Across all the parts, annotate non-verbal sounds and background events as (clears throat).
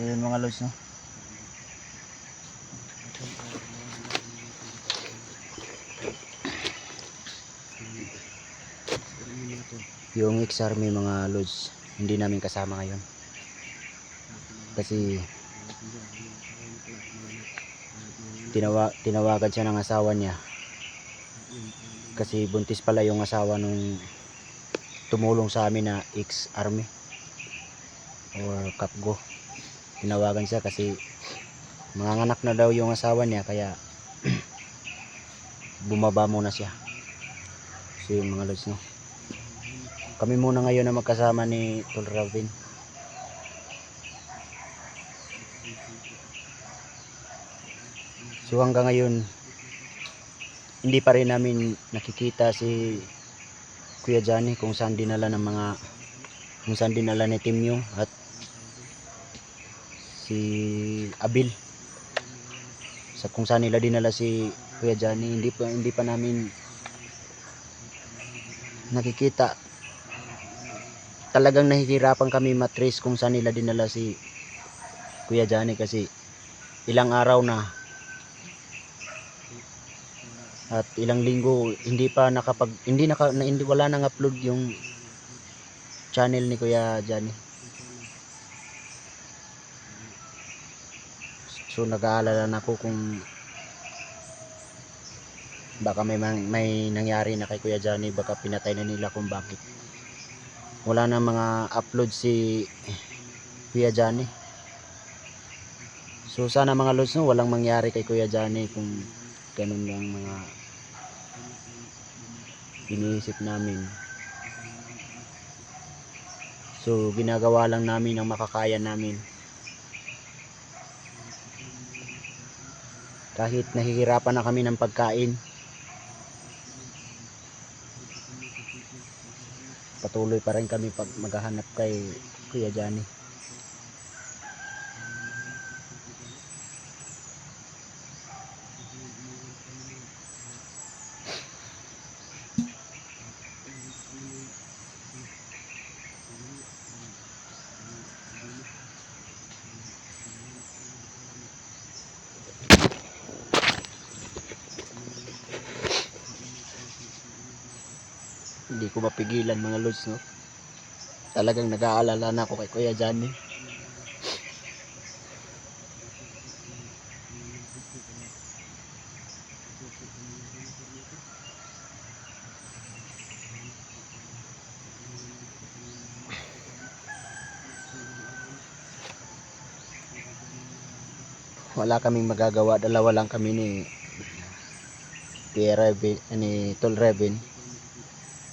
So yun mga lods no. Yung ex-army mga lods, hindi namin kasama ngayon. Kasi tinawa, tinawagan siya ng asawa niya. Kasi buntis pala yung asawa nung tumulong sa amin na ex-army or kapgo. Tinawagan siya kasi manganganak na daw yung asawa niya kaya (clears throat) bumaba muna siya. So yung mga lods no. Kami muna ngayon na magkasama ni Tol Ravin. So hanggang ngayon hindi pa rin namin nakikita si Kuya Johnny kung saan dinala ng mga kung saan dinala ni Tim Yung at si Abil. Sa kung saan nila dinala si Kuya Johnny hindi pa hindi pa namin nakikita. Talagang nahihirapan kami matrace kung saan nila dinala si Kuya Johnny kasi ilang araw na. At ilang linggo hindi pa nakapag hindi naka na, hindi wala nang upload yung channel ni Kuya Johnny So nag-aalala na ako kung baka may may nangyari na kay Kuya Johnny baka pinatay na nila kung bakit. Wala na mga upload si Kuya Johnny. So sana mga lods no, walang mangyari kay Kuya Johnny kung ganun lang mga iniisip namin. So ginagawa lang namin ang makakaya namin. Kahit nahihirapan na kami ng pagkain. Patuloy pa rin kami pag maghahanap kay Kuya Johnny ko mapigilan mga lods no? Talagang nag-aalala na ako kay Kuya Johnny. Wala kaming magagawa. Dalawa lang kami ni Revin, ni Tol Revin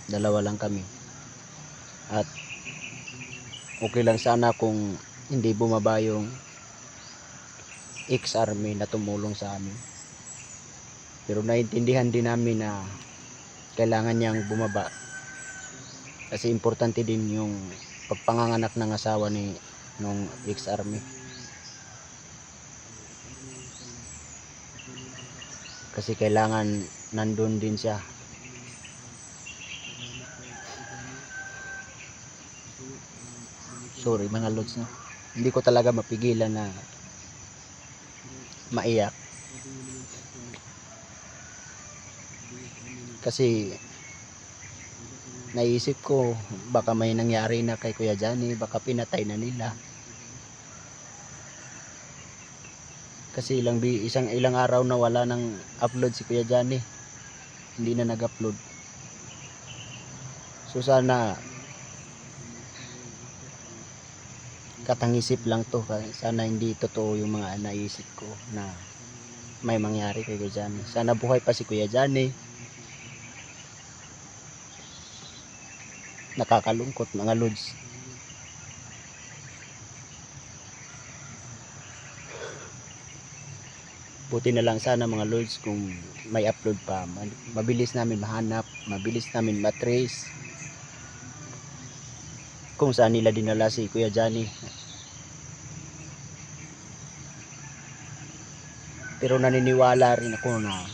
dalawa lang kami. At okay lang sana kung hindi bumaba yung ex-army na tumulong sa amin. Pero naintindihan din namin na kailangan niyang bumaba. Kasi importante din yung pagpanganganak ng asawa ni nung ex-army. Kasi kailangan nandun din siya sorry mga lods no? Hindi ko talaga mapigilan na maiyak. Kasi naisip ko baka may nangyari na kay Kuya Johnny baka pinatay na nila. Kasi ilang isang ilang araw na wala nang upload si Kuya Johnny. Hindi na nag-upload. So sana katangisip lang to sana hindi totoo yung mga naisip ko na may mangyari kay Kuya Johnny. Sana buhay pa si Kuya Johnny. Nakakalungkot mga lods. Buti na lang sana mga lords kung may upload pa. Ma- mabilis namin mahanap mabilis namin matrace kung saan nila dinala si Kuya Johnny. Pero naniniwala rin ako na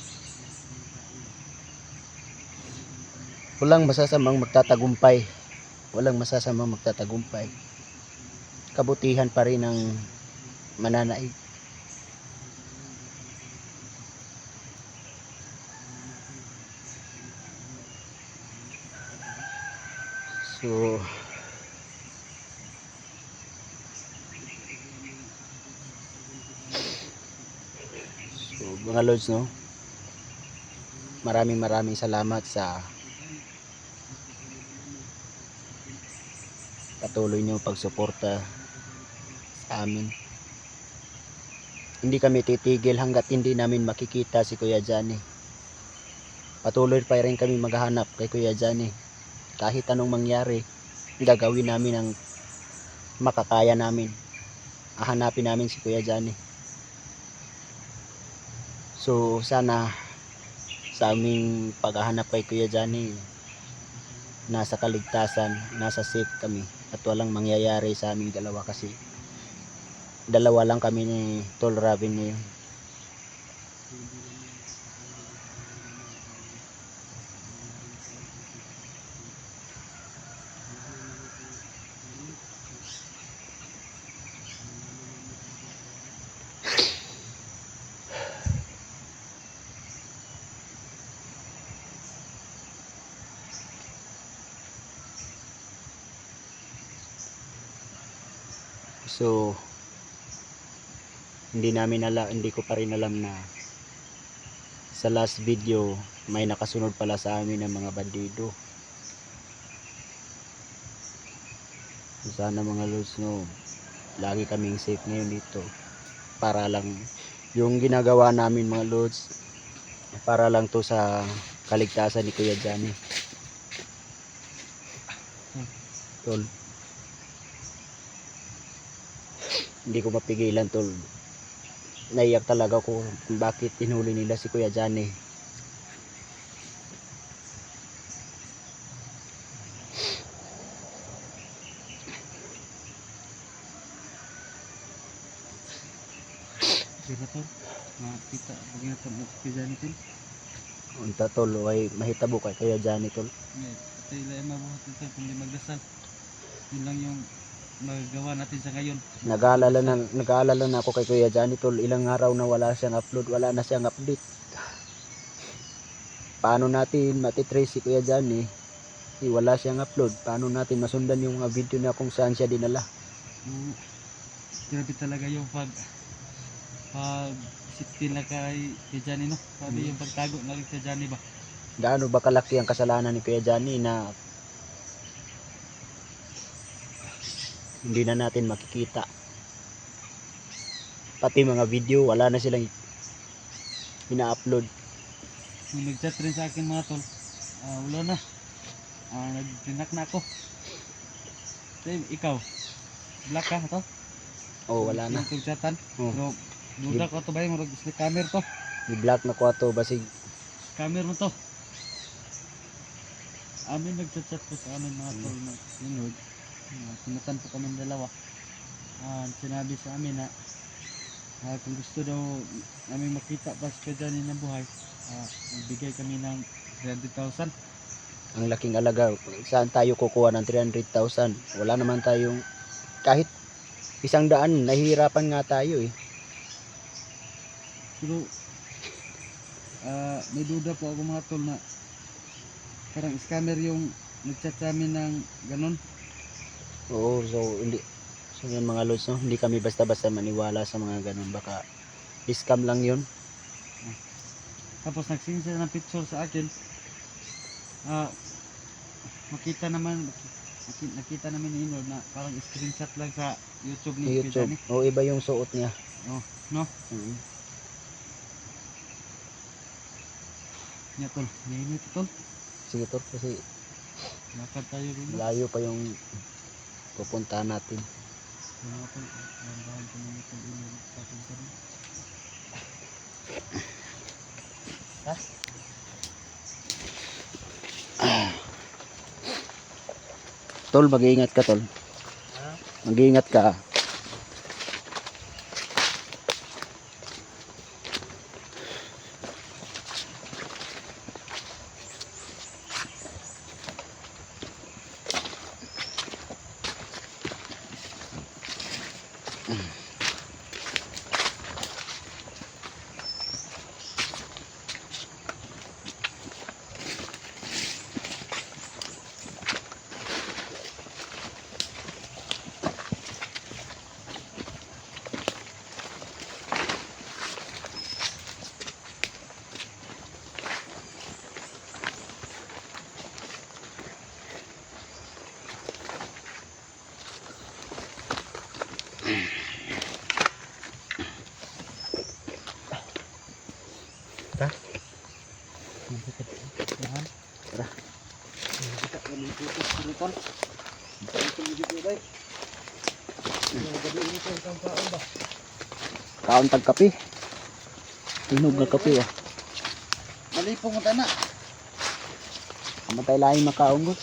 walang masasamang magtatagumpay. Walang masasamang magtatagumpay. Kabutihan pa rin ang mananaig. So, so mga lords no, maraming maraming salamat sa patuloy niyong pagsuporta sa amin. Hindi kami titigil hanggat hindi namin makikita si Kuya Johnny. Patuloy pa rin kami maghahanap kay Kuya Johnny kahit anong mangyari, gagawin namin ang makakaya namin. Ahanapin namin si Kuya Johnny. So, sana sa aming paghahanap kay Kuya Johnny, nasa kaligtasan, nasa safe kami at walang mangyayari sa aming dalawa kasi dalawa lang kami ni Tol Robin ngayon. So, hindi namin alam, hindi ko pa rin alam na sa last video may nakasunod pala sa amin ng mga bandido. So, sana mga lods no, lagi kaming safe ngayon dito. Para lang yung ginagawa namin mga lods para lang to sa kaligtasan ni Kuya Johnny. Tol. Hindi ko mapigilan tol. Naiyak talaga ko kung bakit tinuli nila si Kuya Johnny. Di ba tol? Makita, pag natin mo kaya natin. Unta tol, ay mahitabo kay Kuya Johnny tol. Ito yung lahat mabuhat ito kung di magdasal. Yun lang yung magagawa natin sa ngayon. Nag-aalala na, nag-aalala na ako kay Kuya Johnny tol. Ilang araw na wala siyang upload, wala na siyang update. Paano natin matitrace si Kuya Johnny? Eh, wala siyang upload. Paano natin masundan yung mga video na kung saan siya dinala? Oo. Grabe talaga yung pag pag safety na kay, kay Johnny no. Sabi Mm. yung pagtago na kay Johnny ba. Gaano ba kalaki ang kasalanan ni Kuya Johnny na hindi na natin makikita. Pati mga video, wala na silang ina-upload. Nung nag-chat rin sa akin mga tol, ah, wala na. Ah, nag-pinak na ako. Then, ikaw, black ka to? Oh, wala na. Yung chatan. Oh. Pero, duda ko to ba yung camera to? Ni-block na ko ato basig Camera mo to. Amin nagchat-chat ko sa amin mga tol na sinod. Uh, Pinatan po kami dalawa. Ah, sinabi sa amin na ah, kung gusto daw namin makita pa si Kajani na buhay, ah, magbigay kami ng 300,000. ang laking alaga. Saan tayo kukuha ng 300,000? Wala naman tayong kahit isang daan, nahihirapan nga tayo eh. Pero ah, may duda po ako mga tol na parang scammer yung nagchat sa amin ng ganon. Oo, so hindi so yun mga lods, no? hindi kami basta-basta maniwala sa mga ganun. Baka scam lang yun. Tapos nagsing siya ng picture sa akin. Ah, makita naman nakita, nakita namin ni Inor na parang screenshot lang sa YouTube ni YouTube. Kajani. O iba yung suot niya. Oh, no? Mhm. Nya tol, nainit tol. Sige to, kasi Lakad tayo rin. layo pa yung pupuntahan natin. Mga tol, mag-iingat ka, tol. Ha? Mag-iingat ka. Yan. Tara. Kita ng putos ko nito. Ito mo dito bay. Yung gabi ini ko ang kaon ba? Kaon tag kape. Tinog nga kape ah. Malipong mo tana. Kamatay lain makaon ko.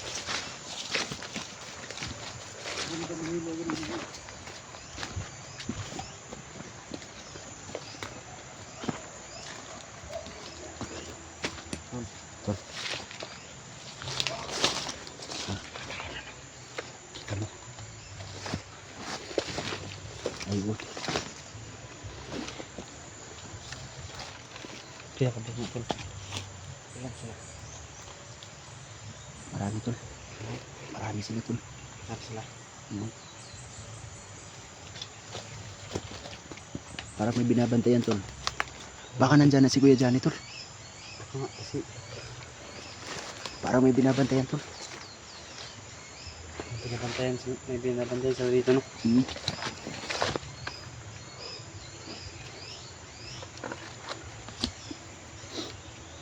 Tol. Kita mo. Ayun. Kaya ka ba tol? Ilan sila? Marami tol. Marami sila tol. Ilan sila? Hmm. Parang may binabantayan tol. Baka nandyan na si Kuya Johnny tol. Ako nga kasi Parang may binabantayan tol. may binabantayan, may binabantayan sa dito no. Hmm.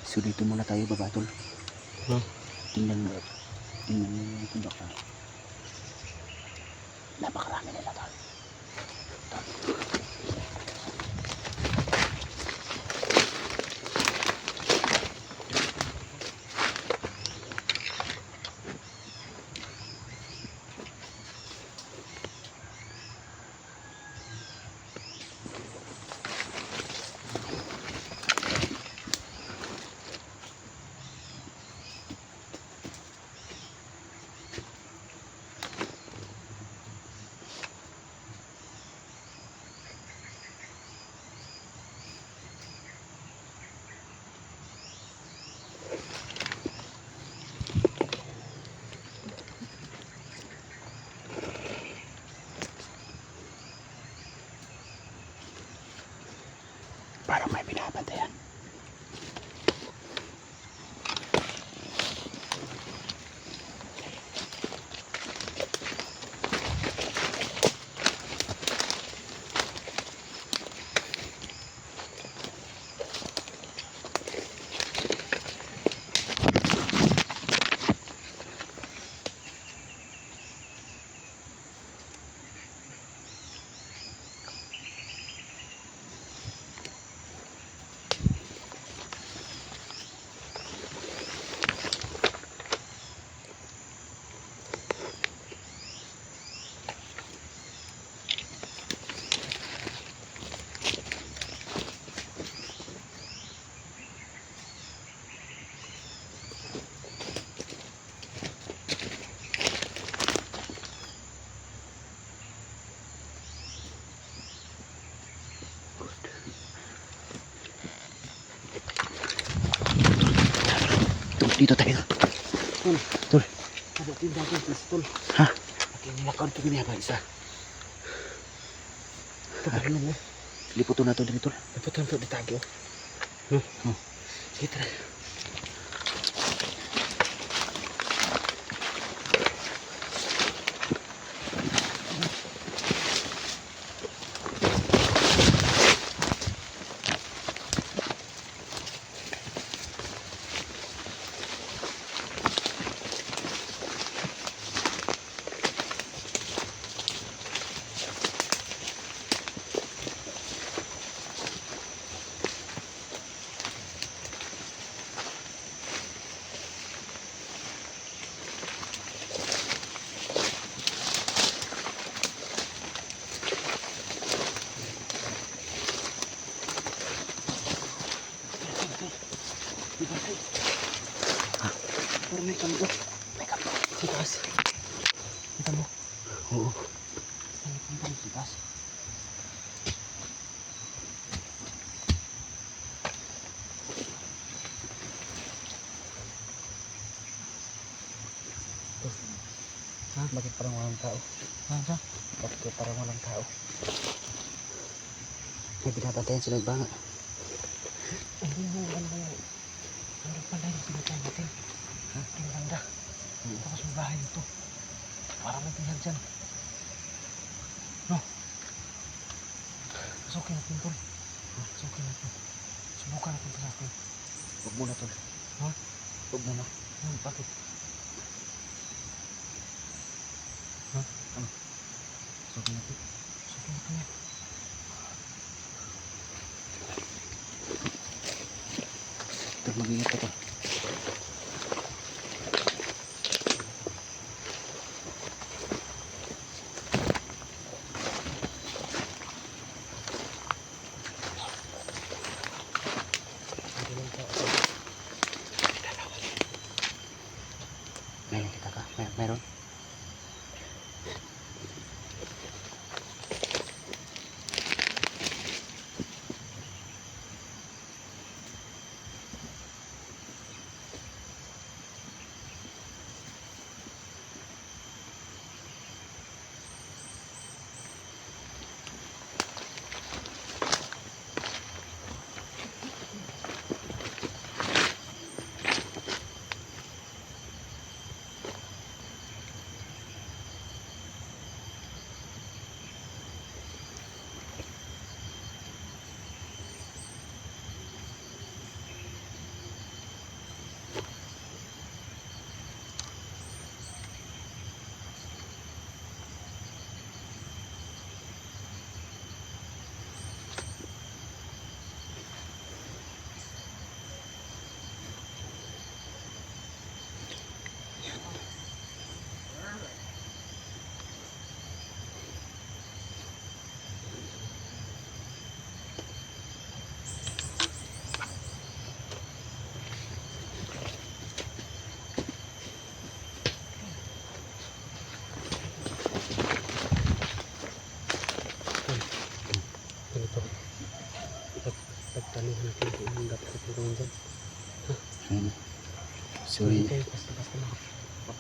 So dito muna tayo baba tol. Hmm. Tingnan mo. Tingnan mo kung baka. Napakarami nila tol. Parang may dito tayo. Tol. Ada tindahan ko pistol. Ha? Akin nilakad ko niya ba isa. Ito ba mo? Liputo na to dito tol. Dapat lang ito ditago. No? Oh. Sige tara. Sa taas. Kita mo? Oo. Sa taas. Ha? Bakit parang walang tao? Ha? Ha? Bakit parang walang tao? May binabantayan sila banga. Hindi mo ano kaya. Ano pala yung pinatay natin? Ha? Yung banda. Tapos may bahay ito. Pinag dyan. No? Pasukin natin tol. Pasukin natin. Subukan natin pasukin. Huwag muna tol. Ha? Huwag muna. Hmm, bakit? Ha? Ano? Pasukin natin. Pasukin natin yan. Ito, mag-ingat ako. Meron kita ka? Mer meron? Ganito. Pag, pagtaluhan natin kung anong dapat natin gawin dyan. Hmm. Sorry. Hindi kayo basta-basta makapasok.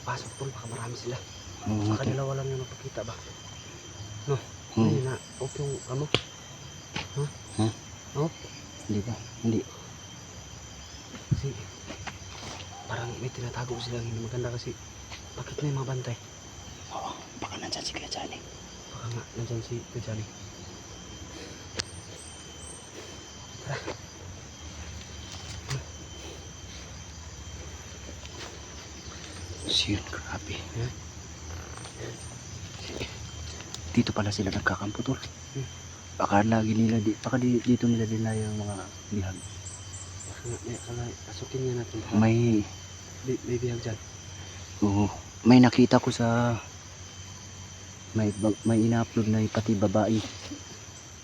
Pasok tol, baka marami sila. Oo Baka tol. dalawa lang yung napakita ba? No? Hmm. Hindi na, off yung ano? Ha? Ha? Off? Hindi ba? Hindi. Kasi parang may tinatago silang hindi maganda kasi bakit may mga bantay? Oo. Baka nandyan si Kuya Johnny. Baka nga nandyan si Kajali. Yun, grabe. Ha? Dito pala sila nagkakampo tol. Hmm. Baka lagi nila, di, baka di, dito nila din na yung mga bihag. Baka nga, may, kala, pasukin nga natin. May, May, may bihag dyan. oo. May nakita ko sa, may, may ina-upload na yung pati babae.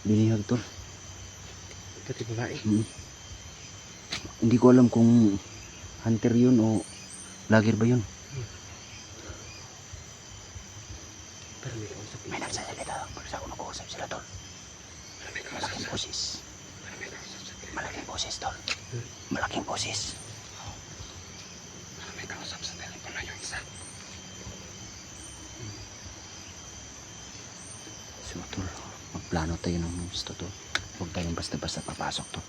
Binihag tol. Pati babae. Hmm. Hindi ko alam kung hunter yun o lager ba yun. Pero may kausap. May nagsasalita. Pag sa ako nag-uusap sila tol. May kausap. Malaking boses. Malaking boses tol. Malaking boses. May kausap sa telepon na yung isa. So tol, magplano tayo ng gusto to. Huwag tayong basta-basta papasok to.